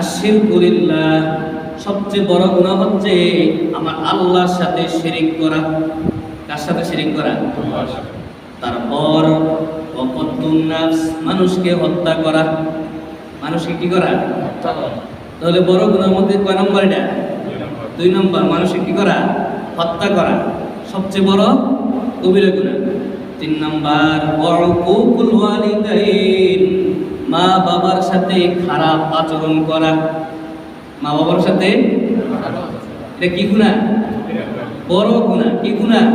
আশিরকুলিল্লাহ সবচেয়ে বড় গুনাহ হচ্ছে আমার আল্লাহর সাথে শিরিক করা। কার সাথে শিরিক করা? তারপর মানুষকে হত্যা করা। মানুষকে কি করা? তাহলে বড় গুনার মধ্যে কয় নম্বর এটা? দুই নম্বর। মানুষকে কি করা? হত্যা করা। সবচেয়ে বড় কবিরা গুনাহ। তিন নম্বর বড় কুকুল ওয়ালিদাইন। মা বাবার সাথে খারাপ আচরণ করা। মা বাবার সাথে? এটা কি গুনাহ বড় গুনাহ কি গুনাহ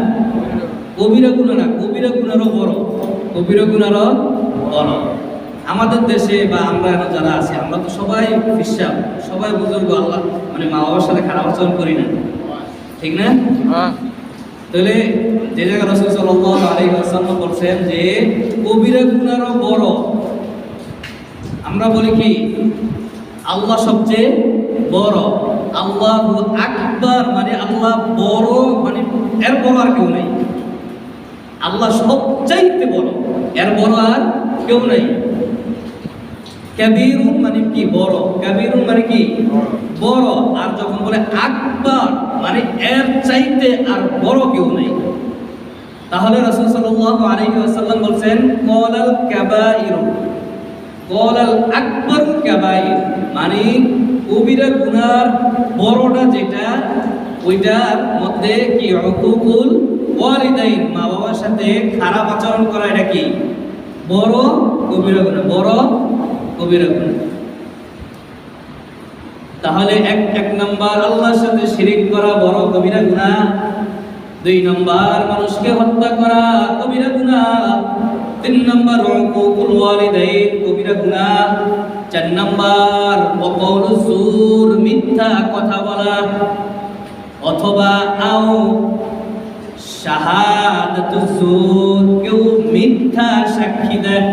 কবিরা গুণা না কবিরা গুণারও বড়। কবিরা গুণারও বড়। আমাদের দেশে বা আমরা যারা আছি আমরা তো সবাই বিশ্বাস সবাই বুজুর্গ আল্লাহ মানে মা বাবার সাথে খারাপ আচরণ করি না। ঠিক না? তাহলে যে জায়গায় রসুল সাল্লাল্লাহু আলাইহি ওয়াসাল্লাম বলছেন যে কবিরা গুণারও বড় আমরা বলি কি? আল্লাহ সবচেয়ে বড়, আল্লাহ আকবার মানে আল্লাহ বড় মানে এর বড় আর কেউ নেই। আল্লাহ সবচাইতে বড়, এর বড় আর কেউ নেই। কাবিরুন মানে কি বড়? কাবিরুন মানে কি? বড়। আর যখন বলে আকবার মানে এর চাইতে আর বড় কেউ নেই। তাহলে রাসূল আলাইহি ওয়াসাল্লাম বলছেন, কলাল কাবাইর। কলাল আকবার কাবাইর। মানে কবিরা গুনার বড়টা যেটা, ওইটার মধ্যে কি উকুকুল ওয়ালিদাইন মা বাবার সাথে খারাপ আচরণ করা, এটা কি? বড় কবিরা গুনাহ বড় কবিরা গুনাহ তাহলে এক এক নাম্বার আল্লাহর সাথে শিরিক করা বড় কবিরা গুনাহ দুই নম্বর মানুষকে হত্যা করা, কবিরা গুনাহ তিন নাম্বার উকুকুল ওয়ালিদাইন, কবিরা গুনাহ চার নাম্বার ওয়াকাউলু জুর, মিথ্যা কথা বলা। অথবা আও, শাহাদাতু জুর, কেউ মিথ্যা সাক্ষী দেয়।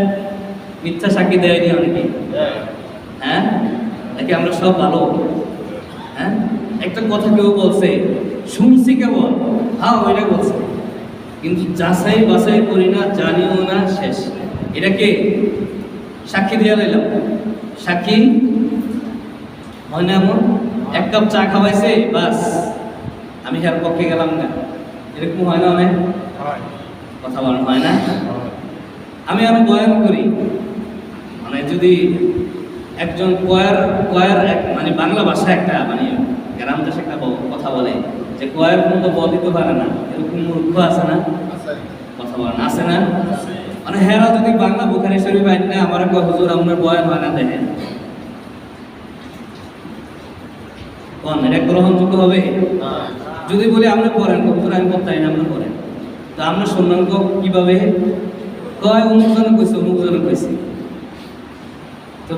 মিথ্যা সাক্ষী দেয়নি অনেকে হ্যাঁ? নাকি আমরা সব ভালো? হ্যাঁ? একটা কথা কেউ বলছে, শুনছি হ্যাঁ ওইটা বলছে। কিন্তু যাচাই বাছাই করি না জানিও না শেষ এটাকে সাক্ষী দিয়ে লাইলাম। সাক্ষী? হয় না এমন? এক কাপ চা খাওয়াইছে বাস। আমি হের পক্ষে গেলাম না? এরকম হয় না অনেক? কথা বলেন হয় না? আমি আরও বয়ান করি। মানে যদি একজন কয়ার কয়ার এক মানে বাংলা ভাষা একটা মানে গ্রাম দেশে একটা কথা বলে যে কয়ার কোনো বল দিতে পারে না, এরকম মূর্খ আছে না? কথা বলেন, আছে না? মানে হেরা যদি বাংলা বুখারি শরীফ আইন না আমার কয়, হুজুর, আপনার বয়ান হয় না দেখেন। কোন, এটা গ্রহণযোগ্য হবে? যদি বলি, আপনি পড়েন হুজুর আমি করতে না আপনি পড়েন। তো আমরা ক- কীভাবে? কয়, অমুক জন কইছে কইছে। তো